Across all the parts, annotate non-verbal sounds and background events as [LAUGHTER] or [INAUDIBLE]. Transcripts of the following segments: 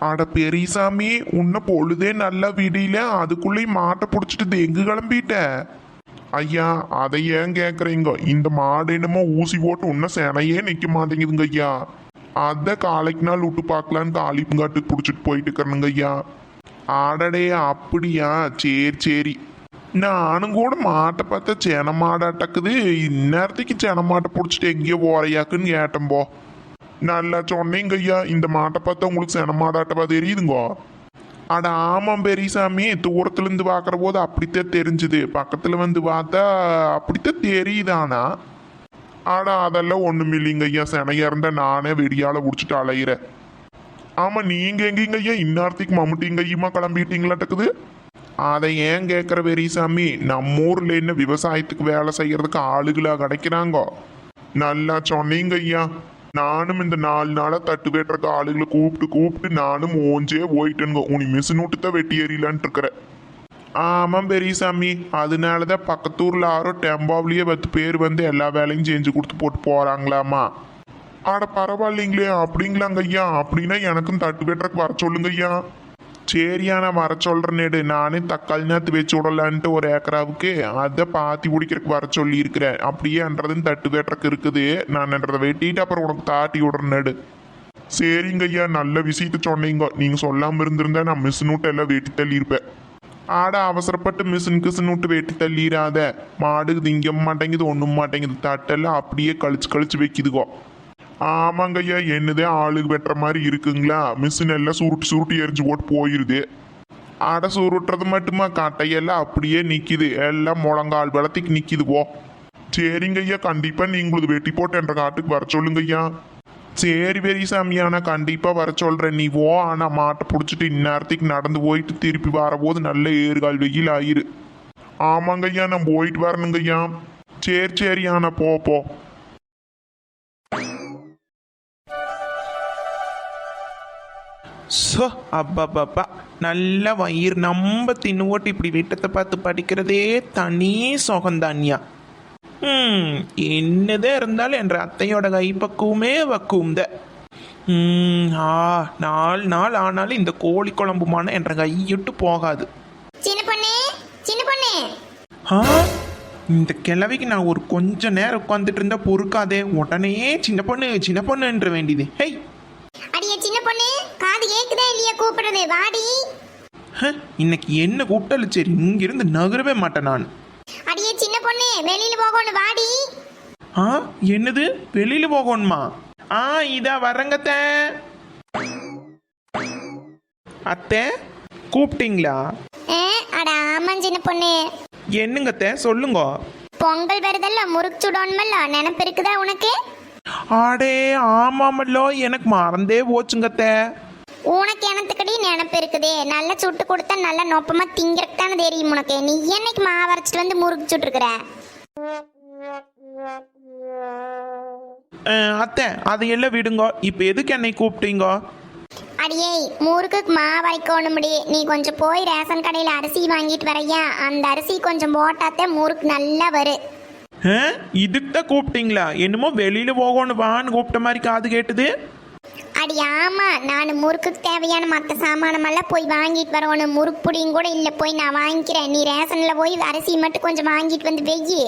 அட பெரியசாமி உன்னை பொழுதே நல்லா விடியில அதுக்குள்ளேயும் மாட்டை பிடிச்சிட்டு தெங்கு கிளம்பிட்ட. ஐயா அதை ஏன் கேக்குறீங்க? இந்த மாடு என்னமோ ஊசி போட்டு உன்ன சேனையே நிக்க மாட்டேங்குதுங்க ஐயா. அத காலைக்கு நாள் விட்டு பார்க்கலான்னு காளிப்புங்காட்டுக்கு பிடிச்சிட்டு போயிட்டு இருக்கிறனுங்க ஐயா. ஆடடே அப்படியா? சரி சரி. நானும் கூட மாட்டை பார்த்தா சென மாடாட்டக்குது இந்நேரத்துக்கு சென மாட்டை பிடிச்சிட்டு எங்கேயோ போறையாக்குன்னு கேட்டம்போ நல்லா சொன்னீங்க ஐயா இந்த மாட்டை பார்த்தா உங்களுக்கு சென மாடாட்டவா தெரியுதுங்கோ. அட ஆமாம் பெரியசாமி தூரத்துலேருந்து பார்க்குற போது அப்படித்தான் தெரிஞ்சுது. பக்கத்தில் வந்து பார்த்தா அப்படித்தான் தெரியுதானா ஆனா. அதெல்லாம் ஒண்ணும் இல்லைங்க ஐயா சென இருந்தா நானே வெடியால் பிடிச்சிட்டு அலையிறேன். ஆமாம் நீங்க எங்கேங்க ஐயா இன்னார்த்திக்கு மம்முட்டிங்க ஐயமா கிளம்பிட்டீங்களாட்டக்குது அதை ஏன் கேட்குற பெரியசாமி நம்ம ஊரில் என்ன விவசாயத்துக்கு வேலை செய்யறதுக்கு ஆளுகளாக கிடைக்கிறாங்கோ? நல்லா சொன்னீங்க ஐயா நானும் இந்த நாலு நாளா தட்டு வெட்டுறக்கு ஆளுகளை கூப்பிட்டு கூப்பிட்டு நானும் ஓஞ்சே போயிட்டேனுங்க. உனி மிஷின் விட்டு தான் வெட்டி எறியலான்ட்டு இருக்கிறேன் ஆமாம் பெரியசாமி. அதனாலதான் பக்கத்தூர்ல யாரோ டெம்பாவிலேயே பத்து பேர் வந்து எல்லா வேலையும் செஞ்சு கொடுத்து போட்டு போறாங்களாமா. ஆட பரவாயில்லைங்களே அப்படிங்களாங்க ஐயா அப்படின்னா எனக்கும் தட்டு வெட்டுறக்கு வர சொல்லுங்க ஐயா சரியா நான் வர சொல்றேனேடு. நானே தக்காளி நாற்று வச்சு விடலான்ட்டு ஒரு ஏக்கராவுக்கு அதை பாத்தி பிடிக்கிறதுக்கு வர சொல்லி இருக்கிறேன் அப்படியே என்றதுன்னு தட்டு வேட்டுறக்கு இருக்குது. நான் என்றதை வெட்டிட்டு அப்புறம் உனக்கு தாட்டி விடுறேனேடு. சரிங்க ஐயா நல்ல விஷயத்த சொன்னீங்க. நீங்க சொல்லாம இருந்திருந்தா நான் மிஸ் நூட்டை எல்லாம் வெட்டி தள்ளியிருப்பேன். ஆட அவசரப்பட்டு மிஷின் கிஷின் விட்டு வெட்டி தள்ளிடாத மாடு திங்க மாட்டேங்குது ஒன்றும் மாட்டேங்குது. தட்டெல்லாம் அப்படியே கழிச்சு கழிச்சு வைக்குதுகோ. ஆமாங்க ஐயா என்னதே ஆளுக்கு வெட்டுற மாதிரி இருக்குங்களா? மிஷின் எல்லாம் சுருட்டு சுருட்டி எரிஞ்சு போட்டு போயிருது. அடை சுருட்டுறது மட்டுமா? கட்டையெல்லாம் அப்படியே நிற்கிது எல்லாம் முழங்கால் பலத்துக்கு நிற்கிது போ. சரிங்க ஐயா கண்டிப்பா நீங்களுக்கு வெட்டி போட்டு என்ற காட்டுக்கு வர சொல்லுங்க ஐயா சரி பெரியசாமி சாமியானா கண்டிப்பாக வர சொல்கிறேன் நீ ஓ ஆனால் மாட்டை பிடிச்சிட்டு இந்நேரத்துக்கு நடந்து போயிட்டு திருப்பி வரபோது நல்ல ஏறுகால் வெயில் ஆயிரு. ஆமாங்க ஐயா நான் போயிட்டு வரணுங்கய்யா. சரி சரி ஆனால் போ போ. ஸோ அப்பப்பப்பா நல்ல வயிறு. நம்ம தின்னு ஓட்டு இப்படி வீட்டத்தை பார்த்து படிக்கிறதே தனி சுகந்தான்யா. ம் என்னதே இருந்தாலும் என்ற அத்தையோட கைப்பக்குவமே வக்குவந்த ம் ஆ நாலு நாள் ஆனாலும் இந்த கோழி குழம்புமான என்ற கையிட்டு போகாது. ஆ இந்த கிழவிக்கு நான் ஒரு கொஞ்ச நேரம் உட்காந்துட்டு இருந்தா பொறுக்காதே. உடனே சின்ன பொண்ணு சின்ன பொண்ணுன்ற வேண்டியது. ஹேய் காது கேக்குதா இல்லையா கூப்பிடுறது? வாடி. ஹ, இன்னைக்கு என்ன கூப்பிட்டாலும் சரி இங்கிருந்து நகரவே மாட்டேன் நான். அடியே சின்ன பொண்ணு வெளியில போகணும் வாடி. ஆ என்னது? வெளியில போகணுமா? ஆ இதா வரங்கத்த அத்தை. கூப்பிட்டீங்களா? ஏ, அட ஆமா சின்ன பொண்ணு. என்னங்கத்த சொல்லுங்க. பொங்கல் வருதல்ல முறுக்கு சுடணுமல்ல? நினப்பு இருக்குதா உனக்கு? ஆடே ஆமாமல்லோ எனக்கு மறந்தே போச்சுங்கத்த உனக்கு எனத்துக்கடி நினப்பு இருக்குதே? நல்லா சுட்டு கொடுத்தா நல்லா நொப்பமா திங்கிறக்கு தானே தெரியும் உனக்கு. நீ என்னைக்கு மாவு அரைச்சிட்டு வந்து முறுக்கு சுட்டுருக்குற? அத்தை அதையெல்லாம் விடுங்க. இப்போ எதுக்கு என்னை கூப்பிட்டீங்க? அடியே முறுக்குக்கு மாவு அரைக்கணும் நீ கொஞ்சம் போய் ரேஷன் கடையில் அரிசி வாங்கிட்டு வரையா? அந்த அரிசி கொஞ்சம் போட்டாத்தே முறுக்கு நல்லா வரும் இதுக்கு தான் கூப்பிட்டீங்களா? என்னமோ வெளியில போகணும் வான்னு கூப்பிட்ட மாதிரி காது கேட்டுது. அடி ஆமா. நான் முறுக்குக்கு தேவையான மற்ற சாமானமெல்லாம் போய் வாங்கிட்டு வரணும். முறுக்கு புடியும் கூட இல்லை போய் நான் வாங்கிக்கிறேன். நீ ரேஷன்ல போய் அரிசி மட்டும் கொஞ்சம் வாங்கிட்டு வந்து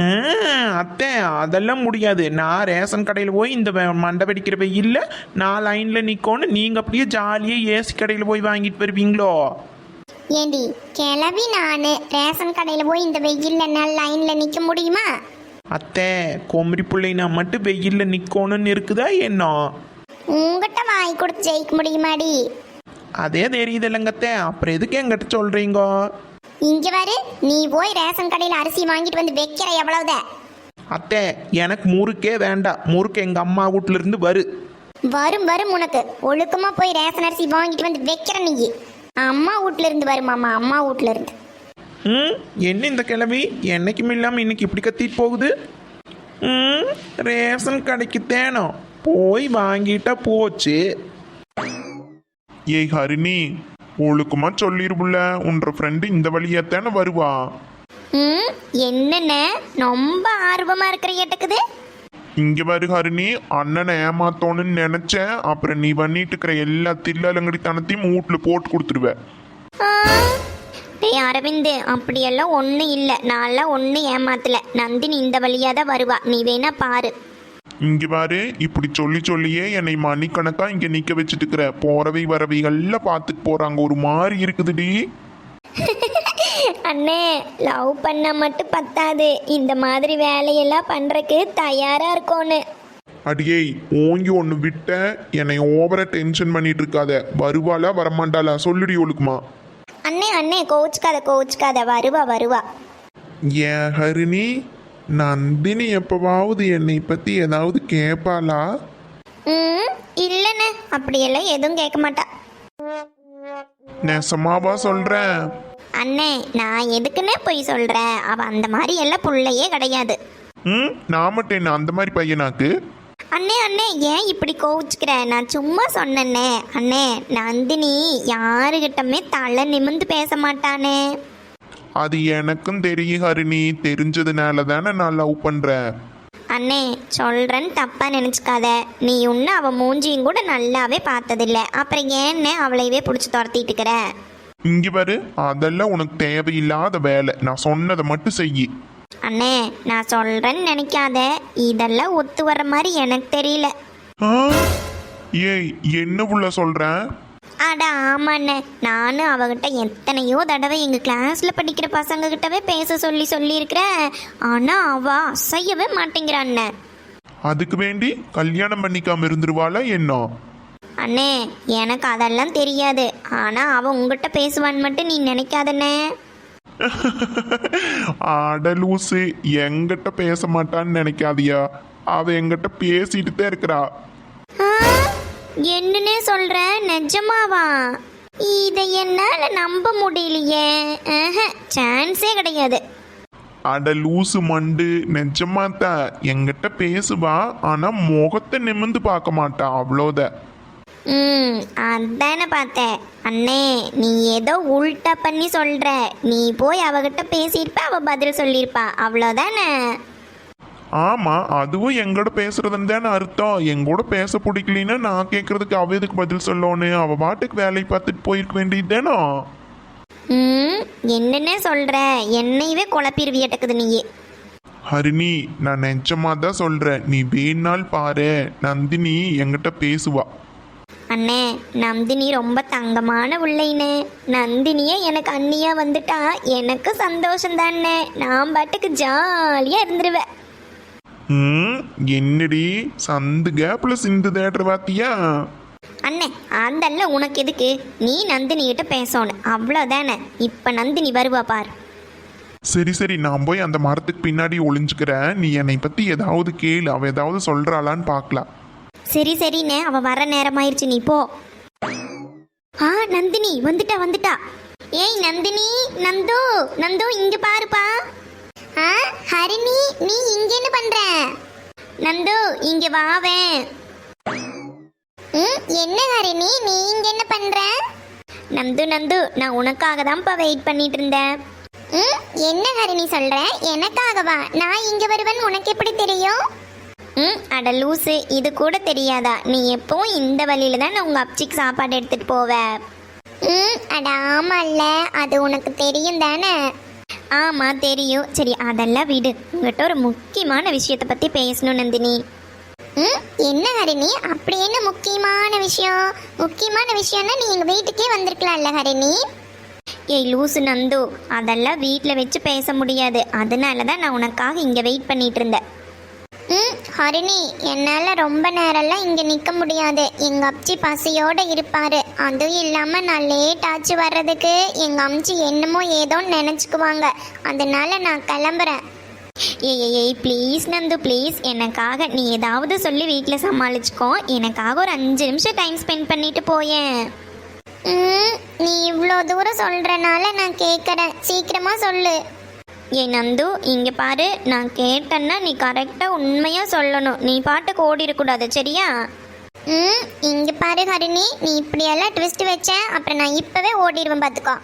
அஹ், அத்தை அதெல்லாம் முடியாது. நான் ரேஷன் கடையில் போய் இந்த மண்டை வெடிக்கிற வெயில்ல நான் லைனில் நிற்கணும் நீங்கள் அப்படியே ஜாலியாக ஏசி கடையில் போய் வாங்கிட்டு வருவீங்களோ? ஏண்டி கிளவி நான் ரேஷன் கடையில் போய் இந்த வெயில்ல என்னால் லைனில் நிற்க முடியுமா? அத்தை கொமரி பிள்ளைனா மட்டும் வெயிலில் நிற்கணும்னு இருக்குதா என்ன? உங்ககிட்ட வாங்கி கொடுத்து ஜெயிக்க முடியுமாடி? அதே தெரியுது இல்லைங்கத்தே அப்புறம் எதுக்கு என்கிட்ட சொல்கிறீங்க இங்க பாரு நீ போய் ரேஷன் கடையில் அரிசி வாங்கிட்டு வந்து வைக்கிற எவ்வளவுதான் அத்தை எனக்கு முறுக்கே வேண்டாம் முறுக்கு எங்கள் அம்மா வீட்டுல இருந்து வரு. வரும் வரும் உனக்கு. ஒழுக்கமா போய் ரேஷன் அரிசி வாங்கிட்டு வந்து வைக்கிற நீ. அம்மா வீட்ல இருந்து வருமாமா அம்மா வீட்ல இருந்து ம்? என்ன இந்த கிழவி? என்னைக்கும் இல்லாமல் இன்னைக்கு இப்படி கத்திட்டு போகுது? ம்? ரேஷன் கடைக்கு தேனம் போய் வாங்கிட்டா போச்சு. ஏய் ஹரிணி ஒழுக்கமா சொல்லிருப்புல உன்ற ஃப்ரெண்டு இந்த வழியாத்தானே வருவா. ம் என்னென்ன? ரொம்ப ஆர்வமா இருக்கிற எட்டக்குது இங்க பாரு ஹரிணி அண்ணனை ஏமாத்தோன்னு நினைச்சேன். அப்புறம் நீ பண்ணிட்டு இருக்கிற எல்லா தில்லாலங்கடித்தனத்தையும் வீட்டுல போட்டு கொடுத்துருவ டேய் அரவிந்த் அப்படியெல்லாம் ஒன்றும் இல்லை. நான்லாம் ஒன்றும் ஏமாத்தல. நந்தினி இந்த வழியாக தான் வருவா. நீ வேணா பாரு. இங்க பாரு இப்படி சொல்லி சொல்லியே என்னை மணிக்கணக்கா இங்க நிக்க வச்சுட்டு இருக்கிற போறவை வரவைகள்ல பார்த்துட்டு போறாங்க. ஒரு மாதிரி இருக்குதுடி அண்ணே லவ் பண்ண மட்டும் பத்தாது. இந்த மாதிரி வேலையெல்லாம் பண்ணுறக்கு தயாராக இருக்கோன்னு. அடியே ஓங்கி ஒன்று விட்ட என்னை ஓவரா டென்ஷன் பண்ணிட்டு இருக்காத வருவாளா வரமாட்டாளா? சொல்லுடி ஒழுக்குமா. அண்ணே அண்ணே கோச்சுக்காத கோச்சுக்காத. வருவா வருவா. ஏன் ஹரிணி? நந்தினி எப்பவாவது என்னை பத்தி ஏதாவது கேட்பாளா ம் இல்லைண்ணே. அப்படியெல்லாம் எதுவும் கேட்க மாட்டா. நெசமாவா சொல்றேன் அண்ணே நான் எதுக்குன்னே போய் சொல்கிறேன் அவள் அந்த மாதிரி எல்லாம் புள்ளையே கிடையாது. ம் நான் மட்டும் என்ன அந்த மாதிரி பையனாக்கு? அண்ணே அண்ணே ஏன் இப்படி கோவிச்சுக்கிற? நான் சும்மா சொன்னேன்னே. அண்ணே நந்தினி யாருகிட்டமே தலை நிமிந்து பேச மாட்டானே. அது எனக்கும் தெரியும் ஹரிணி தெரிஞ்சதுனால தானே நான் லவ் பண்றேன். அண்ணே சொல்கிறேன்னு தப்பாக நினச்சிக்காத. நீ இன்னும் அவள் மூஞ்சியும் கூட நல்லாவே பார்த்ததில்ல. அப்புறம் ஏன்னே அவளையவே பிடிச்சி துரத்திட்டு இருக்கிற? இங்க பாரு அதெல்லாம் உனக்கு தேவையில்லாத வேலை. நான் சொன்னதை மட்டும் செய் அண்ணே நான் சொல்கிறேன்னு நினைக்காத. இதெல்லாம் ஒத்து வர மாதிரி எனக்கு தெரியல. ஆ? ஏய் என்ன புள்ள சொல்றேன் அட ஆமாண்ணே. நானும் அவகிட்ட எத்தனையோ தடவை எங்கள் கிளாஸில் படிக்கிற பசங்க கிட்டவே பேச சொல்லி சொல்லியிருக்கிறேன் ஆனால் அவ அசையவே மாட்டேங்கிறாண்ணே. அதுக்கு வேண்டி கல்யாணம் பண்ணிக்காம இருந்துருவாளா என்ன? அண்ணே எனக்கு அதெல்லாம் தெரியாது. ஆனால் அவள் உங்ககிட்ட பேசுவான்னு மட்டும் நீ நினைக்காதண்ணே. [LAUGHS] அட லூசு எங்கிட்ட பேச மாட்டான்னு நினைக்காதியா? அவ எங்கிட்ட பேசிட்டு தான் இருக்கிறா. ஆ, என்னன்னே சொல்ற? நிஜமாவா? இதை என்னால நம்ப முடியலையே. சான்ஸே கிடையாது. அட லூசு மண்டு நிஜமா தான் எங்கிட்ட பேசுவா ஆனா முகத்தை நிமிந்து பார்க்க மாட்டா அவ்வளோதான் ம் அதானே பார்த்தேன். அண்ணே நீ ஏதோ உல்டா பண்ணி சொல்ற. நீ போய் அவகிட்ட பேசியிருப்ப அவ பதில் சொல்லியிருப்பா. அவ்வளோதானே? ஆமா அதுவும் எங்கூட பேசுறதுன்னு தானே அர்த்தம். எங்கூட பேச பிடிக்கலின்னா நான் கேட்கறதுக்கு அவ எதுக்கு பதில் சொல்லணும் அவ பாட்டுக்கு வேலை பார்த்துட்டு போயிருக்க வேண்டியது தானோ? ம் என்னன்னே சொல்ற? என்னையவே குழப்பிடுவியட்டக்குது நீயே. ஹரிணி நான் நிஜமா தான் சொல்றேன். நீ வேணால் பாரு. நந்தினி என்கிட்ட பேசுவா. அண்ணே நந்தினி ரொம்ப தங்கமான உள்ளைனே. நந்தினியே எனக்கு அண்ணியா வந்துட்டா எனக்கு சந்தோஷம் தானே. நான் பாட்டுக்கு ஜாலியா இருந்துருவேன். ம் என்னடி சந்து கேப்ல சிந்து தேட்டர் பாத்தியா அண்ணே அதெல்லாம் உனக்கு எதுக்கு? நீ நந்தினிகிட்ட பேசணும் அவ்வளோதானே. இப்போ நந்தினி வருவா பார். சரி சரி நான் போய் அந்த மரத்துக்கு பின்னாடி ஒளிஞ்சுக்கிறேன். நீ என்னை பத்தி ஏதாவது கேளு. அவ ஏதாவது சொல்றாளான்னு பார்க்கலாம் சரி சரிண்ணே. அவ வர நேரமாயிருச்சு. நீ போ. ஆ நந்தினி வந்துட்டா வந்துட்டா. ஏய் நந்தினி நந்து நந்து இங்க பாருப்பா. ஆ ஹரிணி நீ இங்க என்ன பண்ற? நந்து இங்க வாவேன் ம் என்ன ஹரிணி நீ இங்க என்ன பண்ற? நந்து நந்து நான் உனக்காக தான்ப்பா வெயிட் பண்ணிட்டு இருந்தேன். ம் என்ன ஹரிணி சொல்ற? எனக்காகவா நான் இங்க வருவேன் உனக்கு எப்படி தெரியும்? ம் அட லூசு இது கூட தெரியாதா? நீ எப்பவும் இந்த வழியில தான் உங்க அப்சிக்கு சாப்பாடு எடுத்துட்டு போவ? ம் அட ஆமால்ல அது உனக்கு தெரியும் தானே? ஆமாம் தெரியும். சரி அதெல்லாம் விடு. உங்ககிட்ட ஒரு முக்கியமான விஷயத்தை பற்றி பேசணும் நந்தினி. ம்? என்ன ஹரிணி? அப்படி என்ன முக்கியமான விஷயம்? முக்கியமான விஷயம்னா நீ எங்கள் வீட்டுக்கே வந்திருக்கலாம்ல ஹரிணி. ஏய் லூசு நந்து அதெல்லாம் வீட்டில் வச்சு பேச முடியாது. அதனால தான் நான் உனக்காக இங்கே வெயிட் பண்ணிட்டு இருந்தேன். ம்? ஹரிணி என்னால் ரொம்ப நேரம்லாம் இங்கே நிற்க முடியாது. எங்கள் அப்ச்சி பசியோடு இருப்பார். அதுவும் இல்லாமல் நான் லேட் ஆச்சு வர்றதுக்கு. எங்கள் அம்ச்சி என்னமோ ஏதோன்னு நினச்சிக்குவாங்க. அதனால நான் கிளம்புறேன். ஏய் ஏய், ப்ளீஸ் நந்து ப்ளீஸ் எனக்காக நீ ஏதாவது சொல்லி வீட்டில் சமாளிச்சுக்கோ. எனக்காக ஒரு அஞ்சு நிமிஷம் டைம் ஸ்பெண்ட் பண்ணிட்டு போயேன். நீ இவ்வளோ தூரம் சொல்கிறனால நான் கேட்குறேன் சீக்கிரமாக சொல்லு. ஏய் நந்து இங்கே பாரு. நான் கேட்டேன்னா நீ கரெக்டாக உண்மையாக சொல்லணும். நீ பாட்டுக்கு ஓடி இருக்கக்கூடாது சரியா? ம் இங்கே பாரு ஹரிணி. நீ இப்படியெல்லாம் ட்விஸ்ட் வச்ச அப்புறம் நான் இப்போவே ஓடிடுவேன் பார்த்துக்கோ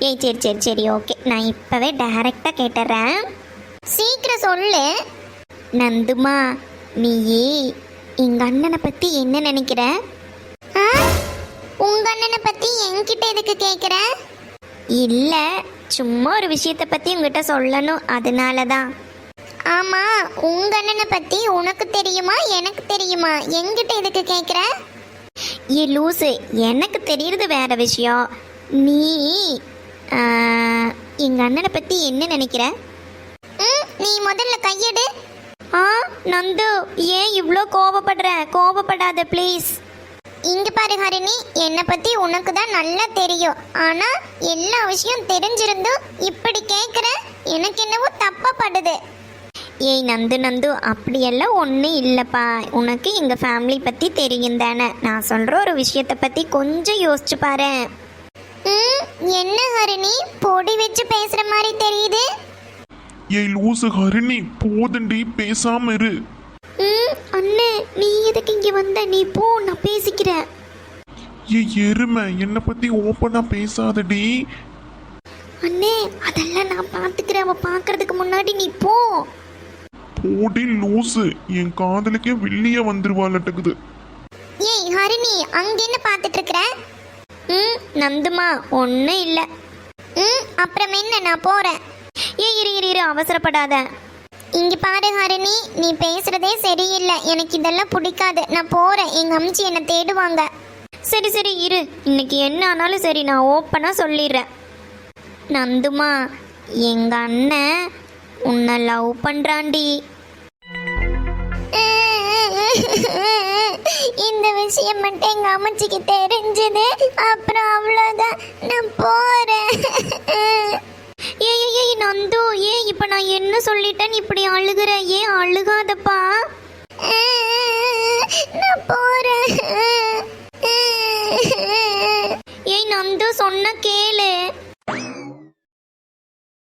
ஏய் சரி சரி சரி ஓகே நான் இப்போவே டைரெக்டாக கேட்டுறேன். சீக்கிரம் சொல்லு. நந்துமா நீ எங்க அண்ணனை பத்தி என்ன நினைக்கிற? ஆ? உங்க அண்ணனை பத்தி என்கிட்ட எதுக்கு கேக்குற? இல்ல சும்மா ஒரு விஷயத்தை பத்தி உங்ககிட்ட சொல்லணும். அதனால தான் ஆமா உங்க அண்ணனை பத்தி உனக்கு தெரியுமா எனக்கு தெரியுமா? என்கிட்ட எதுக்கு கேக்குற? ஏ லூசு எனக்கு தெரியறது வேற விஷயம். நீ ஆ, எங்க அண்ணனை பத்தி என்ன நினைக்கிற? ம், நீ முதல்ல கையெடு. ஆ நந்து ஏன் இவ்வளோ கோவப்படுற? கோவப்படாத ப்ளீஸ் இங்க பாரு ஹரிணி என்னை பத்தி உனக்கு தான் நல்லா தெரியும். ஆனா எல்லா விஷயம் தெரிஞ்சிருந்தும் இப்படி கேக்குற எனக்கு என்னவோ தப்பா படுது. ஏய் நந்து நந்து அப்படியெல்லாம் ஒன்றும் இல்லைப்பா. உனக்கு எங்கள் ஃபேமிலி பற்றி தெரியும் தானே. நான் சொல்கிற ஒரு விஷயத்தை பற்றி கொஞ்சம் யோசிச்சு பாரு. ம் என்ன ஹரிணி? பொடி வச்சு பேசுகிற மாதிரி தெரியுது. ஏய் லூசு ஹரிணி போதண்டி பேசாம இரு. ம் அண்ணே நீ எதுக்கு இங்கே வந்த? நீ போ நான் பேசிக்கிறேன். ஏய் எருமை என்னை பத்தி ஓப்பனா பேசாதடி. அண்ணே அதெல்லாம் நான் பார்த்துக்கிறேன். அவள் பார்க்கறதுக்கு முன்னாடி நீ போ. போடி லூசு. என் காதலுக்கே வெளியே வந்துருவாளட்டுக்குது. ஏய் ஹரிணி அங்க என்ன பார்த்துட்டு இருக்கிற ம் நந்துமா ஒன்றும் இல்லை. ம் அப்புறம் என்ன? நான் போகிறேன் ஏய் இரு இரு இரு அவசரப்படாத. இங்கே பாரு ஹரிணி நீ பேசுகிறதே சரியில்லை. எனக்கு இதெல்லாம் பிடிக்காது. நான் போகிறேன் எங்கள் அம்ச்சி என்னை தேடுவாங்க. சரி சரி இரு. இன்னைக்கு என்ன ஆனாலும் சரி நான் ஓப்பனாக சொல்லிடுறேன். நந்துமா எங்கள் அண்ணன் உன்னை லவ் பண்ணுறாண்டி இந்த விஷயம் மட்டும் எங்க அம்மச்சிக்கு தெரிஞ்சது. அப்புறம் அவ்வளோதான் நான் போறேன். ஏய் நந்து ஏன் இப்போ நான் என்ன சொல்லிட்டேன்? இப்படி அழுகுற? ஏன் அழுகாதப்பா. நான் போறேன். ஏய் நந்து சொன்ன கேளு.